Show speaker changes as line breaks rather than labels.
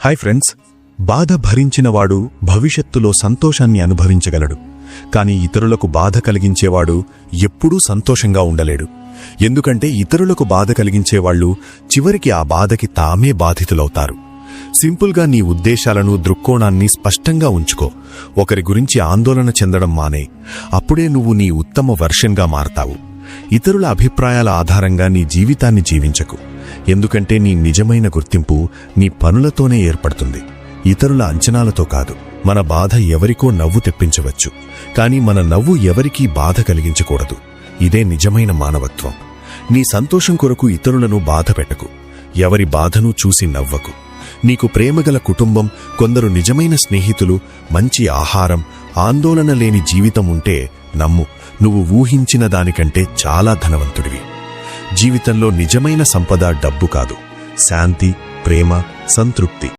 Hi friends బాధ భరించినవాడు భవిష్యత్తులో సంతోషాన్ని అనుభవించగలడు. కానీ ఇతరులకు బాధ కలిగించేవాడు ఎప్పుడూ సంతోషంగా ఉండలేడు. ఎందుకంటే ఇతరులకు బాధ కలిగించేవాళ్ళు చివరికి ఆ బాధకి తామే బాధితులవుతారు. సింపుల్గా నీ ఉద్దేశాలను దృక్కోణాన్ని స్పష్టంగా ఉంచుకో. ఒకరి గురించి ఆందోళన చెందడం మానే. అప్పుడే నువ్వు నీ ఉత్తమ వర్షన్గా మారతావు. ఇతరుల అభిప్రాయాల ఆధారంగా నీ జీవితాన్ని జీవించకు. ఎందుకంటే నీ నిజమైన గుర్తింపు నీ పనులతోనే ఏర్పడుతుంది. ఇతరుల అంచనాలతో కాదు మన బాధ ఎవరికో నవ్వు తెప్పించవచ్చు. కానీ మన నవ్వు ఎవరికీ బాధ కలిగించకూడదు. ఇదే నిజమైన మానవత్వం. నీ సంతోషం కొరకు ఇతరులను బాధ పెట్టకు. ఎవరి బాధను చూసి నవ్వకు. నీకు ప్రేమగల కుటుంబం కొందరు నిజమైన స్నేహితులు మంచి ఆహారం ఆందోళన లేని జీవితం ఉంటే నమ్ము నువ్వు ఊహించిన దానికంటే చాలా ధనవంతుడివి. జీవితంలో నిజమైన సంపద డబ్బు కాదు. శాంతి ప్రేమ సంతృప్తి.